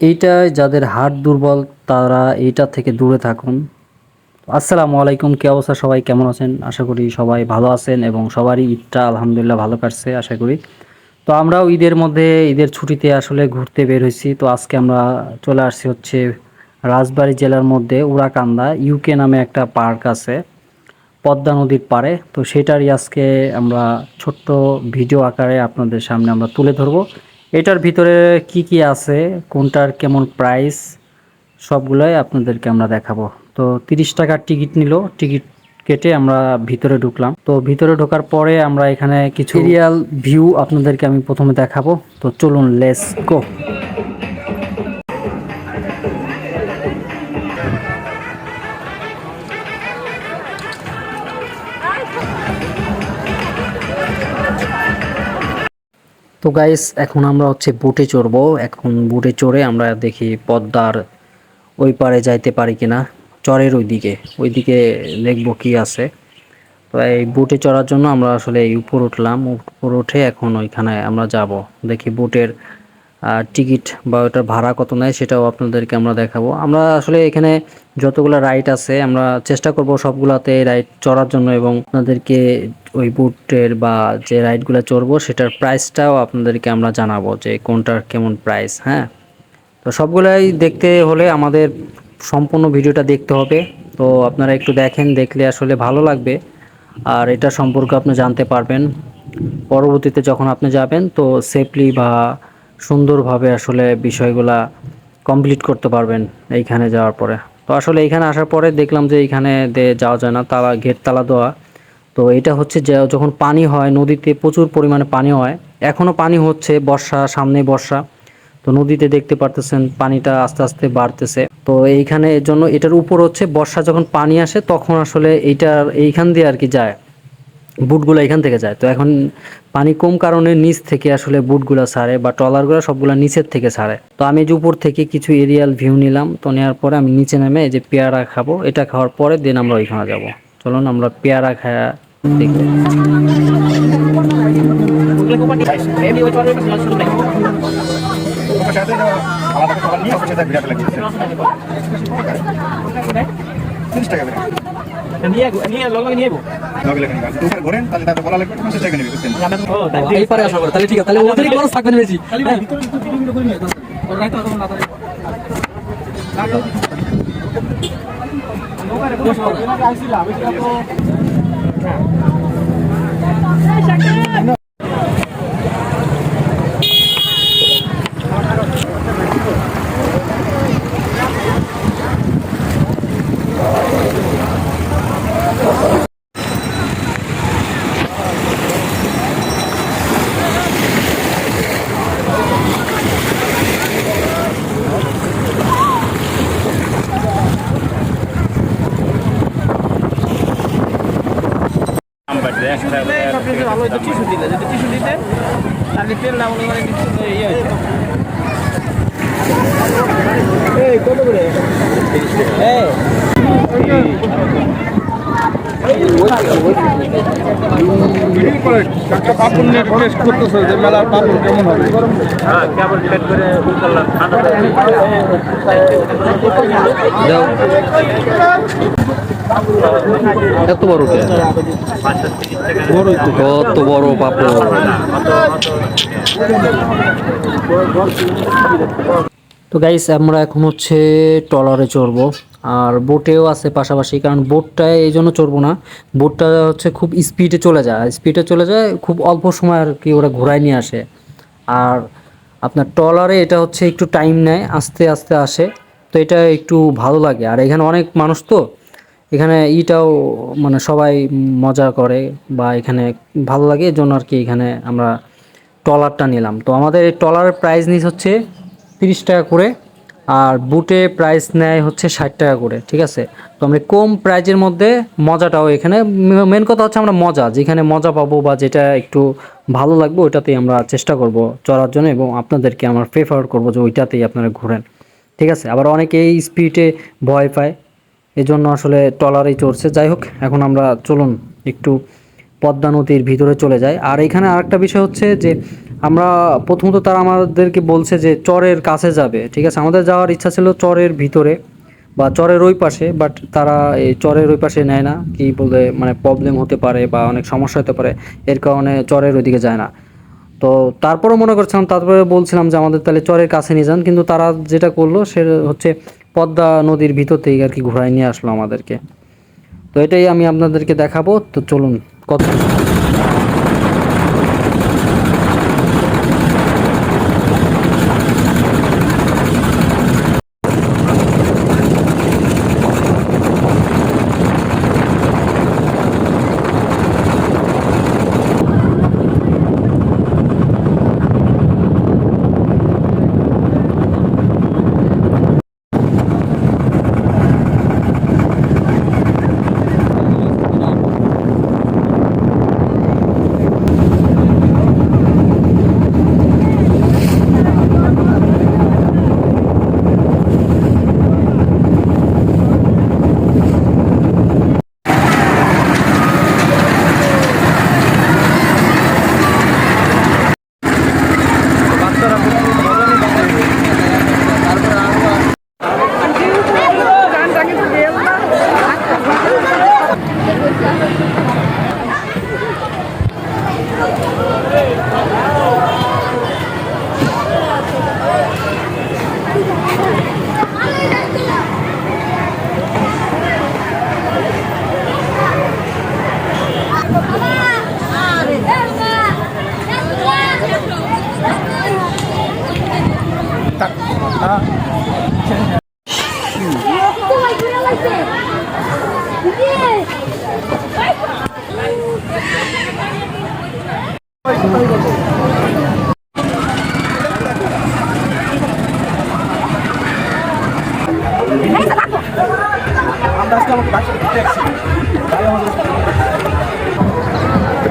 এইটা যাদের হার্ট দুর্বল, তারা এইটা থেকে দূরে থাকুন। আসসালামু আলাইকুম, কি অবস্থা সবাই? কেমন আছেন? আশা করি সবাই ভালো আছেন এবং সবারই ঈদটা আলহামদুলিল্লাহ ভালো কাটছে, আশা করি। তো আমরাও ঈদের মধ্যে, ঈদের ছুটিতে আসলে ঘুরতে বের হয়েছি। তো আজকে আমরা চলে আসছি হচ্ছে রাজবাড়ী জেলার মধ্যে উড়াকান্দা ইউকে নামে একটা পার্ক আছে, পদ্মা নদীর পাড়ে। তো সেটারই আজকে আমরা ছোট্ট ভিডিও আকারে আপনাদের সামনে আমরা তুলে ধরবো। এটার ভিতরে কি কি আছে, কোনটার কেমন প্রাইস সবগুলোই আপনাদেরকে আমরা দেখাবো। তো তিরিশ টাকার টিকিট নিল টিকিট কেটে আমরা ভিতরে ঢুকলাম। তো ভিতরে ঢোকার পরে আমরা এখানে কিছু রিয়াল ভিউ আপনাদেরকে আমি প্রথমে দেখাবো। তো চলুন লেস গো তো গাইস এখন আমরা হচ্ছে বোটে চড়বো। এখন বোটে চড়ে আমরা দেখি পদ্মার ওই পারে যাইতে পারি কিনা, চরের ওইদিকে। ওইদিকে দেখব কি আছে। তো এই বোটে চড়ার জন্য আমরা আসলে উপর উঠলাম। উপর উঠে এখন ওইখানে আমরা যাব। দেখি বোটের টিকিট বা ওটার ভাড়া কত নেয় সেটাও আপনাদেরকে আমরা দেখাবো। আমরা আসলে এখানে যতগুলো রাইড আছে, আমরা চেষ্টা করব সবগুলাতে রাইড চড়ার জন্য এবং আপনাদেরকে ওই বুটের বা যে রাইডগুলো চড়বো সেটার প্রাইসটাও আপনাদেরকে আমরা জানাব যে কোনটার কেমন প্রাইস হ্যাঁ? তো সবগুলাই দেখতে হলে আমাদের সম্পূর্ণ ভিডিওটা দেখতে হবে। তো আপনারা একটু দেখেন, দেখলে আসলে ভালো লাগবে। আর এটা সম্পর্কে আপনি জানতে পারবেন। পরবর্তীতে যখন আপনি যাবেন, তো সেফলি বা সুন্দরভাবে আসলে বিষয়গুলা কমপ্লিট করতে পারবেন এইখানে যাওয়ার পরে। তো আসলে এইখানে আসার পরে দেখলাম যে এইখানে যাওয়া যায় না, তালা গেট তালা দেওয়া। তো এটা হচ্ছে যখন পানি হয়, নদীতে প্রচুর পরিমাণে পানি হয় এখনও পানি হচ্ছে, বর্ষা, সামনে বর্ষা। তো নদীতে দেখতে পারতেছেন পানিটা আস্তে আস্তে বাড়তেছে। তো এইখানে এর জন্য এটার উপর হচ্ছে বর্ষা যখন পানি আসে, তখন আসলে এইটার এইখান দিয়ে আর কি যায়, বুটগুলো এখান থেকে যায়। তো এখন পানি কম কারণে নিচ থেকে আসলে বুটগুলো ছাড়ে বা ট্রলারগুলো সবগুলো নিচের থেকে ছাড়ে। তো আমি যে উপর থেকে কিছু এরিয়াল ভিউ নিলাম, তো নেওয়ার পরে আমি নিচে নেমে এই যে পেয়ারা খাব, এটা খাওয়ার পরে দেন আমরা ওইখানে যাব। চলুন আমরা পেয়ারা খায়া দেখব টাকা নিয়ে নিয়ে লগে নিয়ে লগে লেখেন দুপুর ঘোরেন তাহলে তাদের বলা লাগবে পঞ্চাশ টাকা নেবে বুঝছেন? ও তাই তাহলে ঠিক আছে তাহলে ওদের খরচ থাকবে না বেশি। হ্যাঁ। হতো টিস্যু দিলে যদি টিস্যু দিতে তাহলে তেল না মনে করেন ইয়ে এই কত করে এই পাপড় নিয়ে টেস্ট করতেছে যে মেলার পাপড় কেমন হবে হ্যাঁ করে এত বড় কত বড় পাপড় তো গাইস আমরা এখন হচ্ছে ট্রলারে চড়বো। আর বোটেও আছে পাশাপাশি, কারণ বোটটায় এই জন্য চড়বো না। বোটটা হচ্ছে খুব স্পিডে চলে যায়। স্পিডে চলে যায়, খুব অল্প সময় আর কি ওরা ঘোরায় নিয়ে আসে। আর আপনার ট্রলারে এটা হচ্ছে একটু টাইম নেয়, আস্তে আস্তে আসে। তো এটা একটু ভালো লাগে। আর এখানে অনেক মানুষ তো এখানে ইটাও মানে সবাই মজা করে বা এখানে ভালো লাগে এর জন্য আর কি এখানে আমরা ট্রলারটা নিলাম। তো আমাদের এই ট্রলারের প্রাইস নিস হচ্ছে তিরিশ টাকা করে আর বুটে প্রাইস নেয় হচ্ছে ষাট টাকা করে, ঠিক আছে? তো আমরা কম প্রাইজের মধ্যে মজাটাও এখানে মেন কথা হচ্ছে আমরা মজা, যেখানে মজা পাবো বা যেটা একটু ভালো লাগবে ওইটাতেই আমরা চেষ্টা করব চড়ার জন্য এবং আপনাদেরকে আমার প্রেফার করব যে ওইটাতেই আপনারা ঘোরেন, ঠিক আছে? আবার অনেকে এই স্পিডে ভয় পায় এজন্য আসলে ট্রলারেই চড়ছে। যাই হোক, এখন আমরা চলুন একটু পদ্মা নদীর ভিতরে চলে যাই। আর এখানে আরেকটা বিষয় হচ্ছে যে, আমরা প্রথমত তারা আমাদেরকে বলছে যে, চরের কাছে যাবে। ঠিক আছে, আমাদের যাওয়ার ইচ্ছা ছিল চরের ভিতরে বা চরের ওই পাশে বাট তারা এই চরের ওই পাশে নেয় না। কি বলে মানে প্রবলেম হতে পারে বা অনেক সমস্যা হতে পারে, এর কারণে চরের ওইদিকে যায় না। তো তারপরে মনে করছিলাম, তারপরে বলছিলাম যে, আমাদের তাহলে চরের কাছে নিয়ে যান। কিন্তু তারা যেটা করল, সে হচ্ছে পদ্মা নদীর ভিতরতেই আর কি ঘোরায় নিয়ে আসলো আমাদেরকে। তো এটাই আমি আপনাদেরকে দেখাবো। তো চলুন কত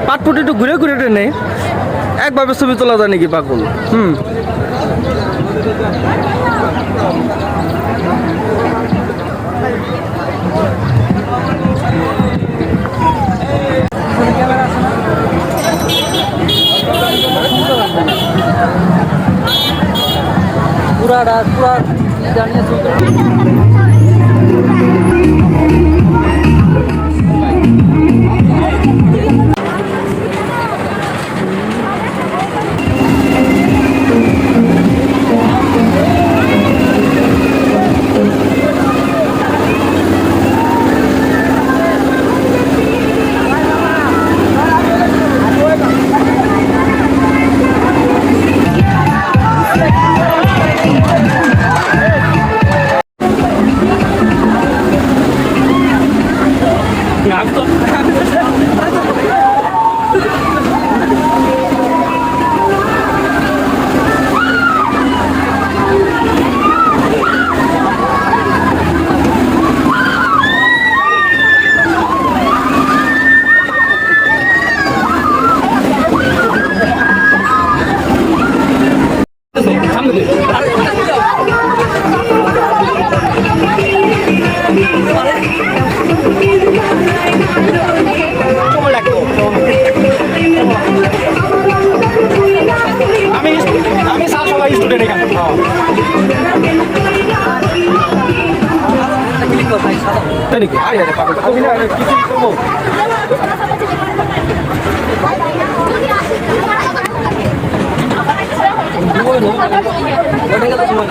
পাটপুটি একটু ঘুরে ঘুরে টেনে একভাবে ছবি তোলা যায় নাকি পাগল? হুম। পুরাটা পুরা জানিয়ে Obrigada. স্টুডেন্ট এখানে তাই নাকি আরে আরে পাগল আমি না কিছু করব সময়